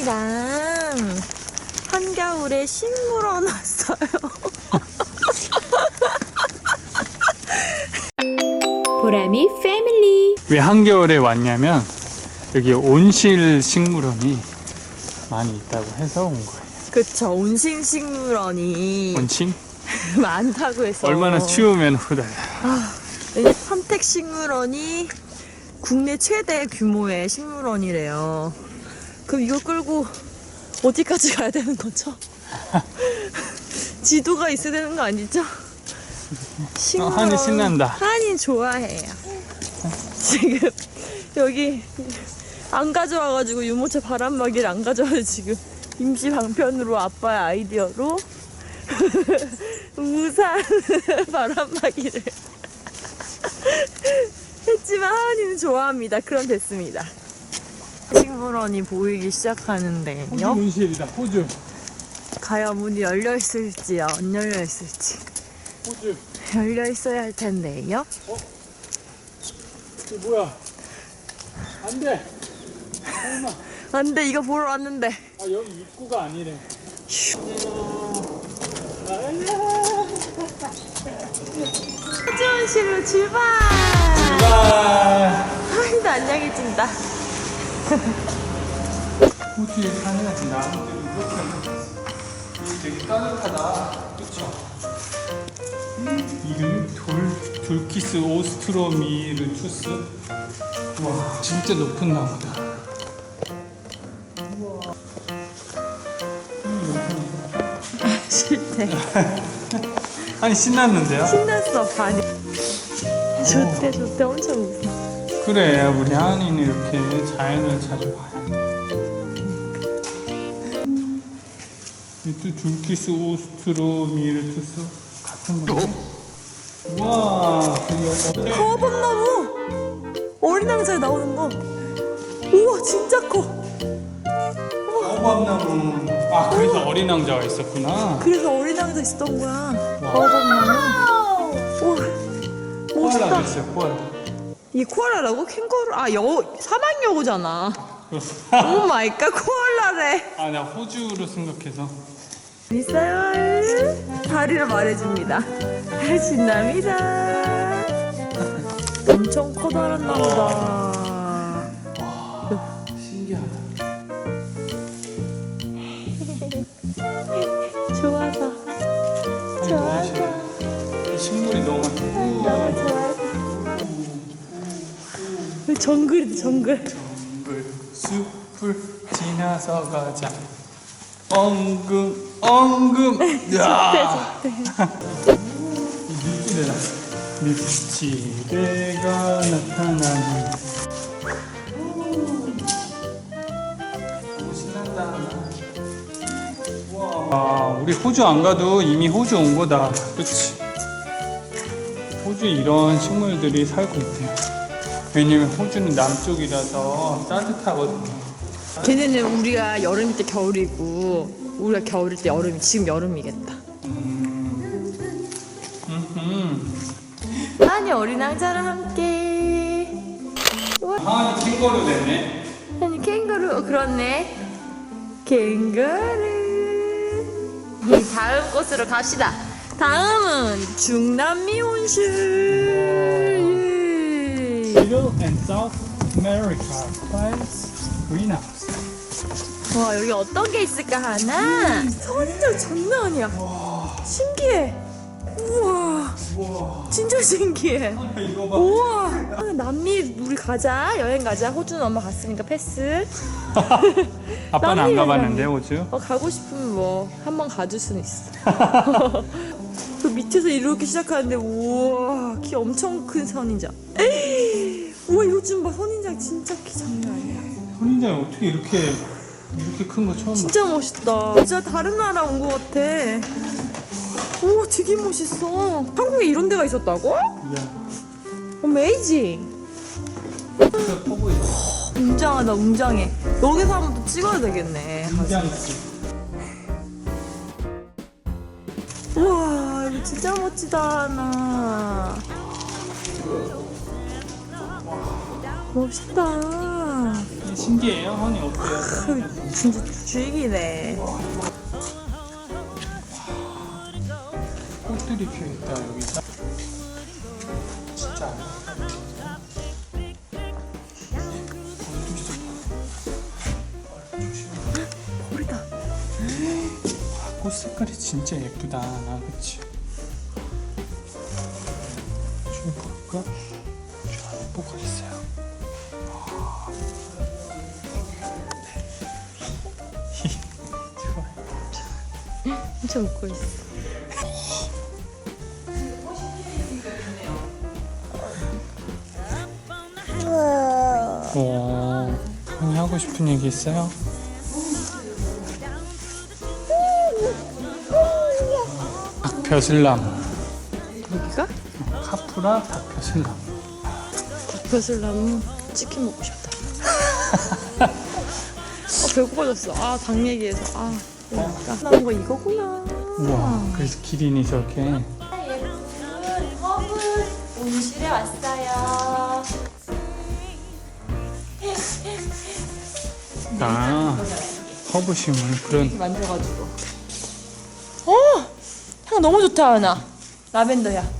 언니랑 한겨울에 식물원 왔어요. 보람이 패밀리. 왜 한겨울에 왔냐면 여기 온실 식물원이 많이 있다고 해서 온 거예요. 그쵸, 온신 식물원이 온실? 많다고 해서. 얼마나 추우면 후다. 이 선택 식물원이 국내 최대 규모의 식물원이래요. 그럼 이거 끌고 어디까지 가야 되는 거죠? 지도가 있어야 되는 거 아니죠? 식물원. 한이 신난다. 한이 좋아해요. 지금 여기 안 가져와가지고 유모차 바람막이를 안 가져와서 지금 임시 방편으로 아빠의 아이디어로 우산 바람막이를 했지만 하은이는 좋아합니다. 그럼 됐습니다. 식물원이 보이기 시작하는데요. 호주 온실이다. 호주. 과연 문이 열려 있을지요, 안 열려 있을지 호주. 열려 있어야 할 텐데요. 이게 뭐야? 안 돼. 설마. 안 돼 이거 보러 왔는데 아, 여기 입구가 아니래. 화지원실로 출발. 아, 하이도 안녕히 찐다. 호주에 사는 나무들이 이렇게 되게 따뜻하다. 그쵸? 이름이 돌, 돌키스 오스트로미르투스. 와, 진짜 높은 나무다. 싫대. 아니, 신났는데요? 신났어 반이. 좋대 좋대 엄청 웃어. 그래, 우리 한이는 이렇게 자연을 자주 봐야 돼. 이또 줄키스 오스트로미르투스 같은 거네. 와, 그게 거북나무. 어린 왕자에 나오는 거. 우와 진짜 커. 어밤나무. 아, 그래서 어린 왕자가 있었구나. 그래서 어린 왕자 있었던 거야. 거북나무. 우와 코알라도 멋있다. 있어요, 코알라. 이 코알라라고? 캥거루? 아 여우 사막 여우잖아. 오 마이 갓 코알라래. 아, 나 호주로 생각해서. 있어요. 다리를 말해줍니다. 신납니다. 엄청 커다란 나무다. 신기하다. 좋아서. 좋아서. 이 식물이 너무 좋아 정글이다 정글. 물 숲을 지나서 가자. 엉금 엉금. 야. 밉지대다. 밉지대가 나타나는. 너무 신난다. 와, 우리 호주 안 가도 이미 호주 온 거다. 그렇지? 호주 이런 식물들이 살고 있대요. 왜냐면 호주는 남쪽이라서 따뜻하거든요. 걔네는 우리가 여름일 때 겨울이고 우리가 겨울일 때 여름이 지금 여름이겠다. 음. 아니 어린 왕자랑 함께. 아, 캥거루 됐네. 아니 캥거루 어, 그렇네. 캥거루. 다음 곳으로 갑시다. 다음은 중남미 온실. Middle and South America plants greenhouse. 와 여기 어떤 게 있을까 하나? 선인장 장난 아니야. 신기해. 우와 우와, 진짜 신기해. 이거 봐. 우와 남미 우리 가자 여행 가자 호주는 엄마 갔으니까 패스. 아빠는 안 가봤는데. 호주? 어 가고 싶으면 뭐 한번 가줄 수는 있어. 그 밑에서 이렇게 시작하는데 우와 키 엄청 큰 선인장. 에이, 우 와 이거 좀 봐 선인장 진짜 키 장난 아니야. 선인장이 어떻게 이렇게 이렇게 큰 거 처음 봐. 진짜 멋있다. 진짜 다른 나라 온 것 같아. 우와 되게 멋있어. 한국에 이런 데가 있었다고? 야, 어메이징. 진짜 커 보이네. 웅장하다 웅장해. 여기서 한번 또 찍어야 되겠네. 굉장히 우와 이거 진짜 멋지다 나. 멋있다. 신기해요. 허니 어때요? 진짜 주익이네. 꽃들이 피어있다 여기. 진짜. 우리다. 꽃 색깔이 진짜 예쁘다. 나 그치? 좀 볼까? 진짜 웃고 있어. 오, 형이 하고 싶은 얘기 있어요? 닭벼슬남, 여기가? 카프라 닭벼슬남. 닭벼슬나무 치킨 먹고 싶다. 어, 배고파졌어. 아, 닭 얘기해서. 아, 그러니까. 나온 거 이거구나. 우와, 그래서 기린이 저렇게. 예쁜 허브 온실에 왔어요. 아, 허브 식물 그런. 만져가지고. 어! 향 너무 좋다, 하나. 라벤더야.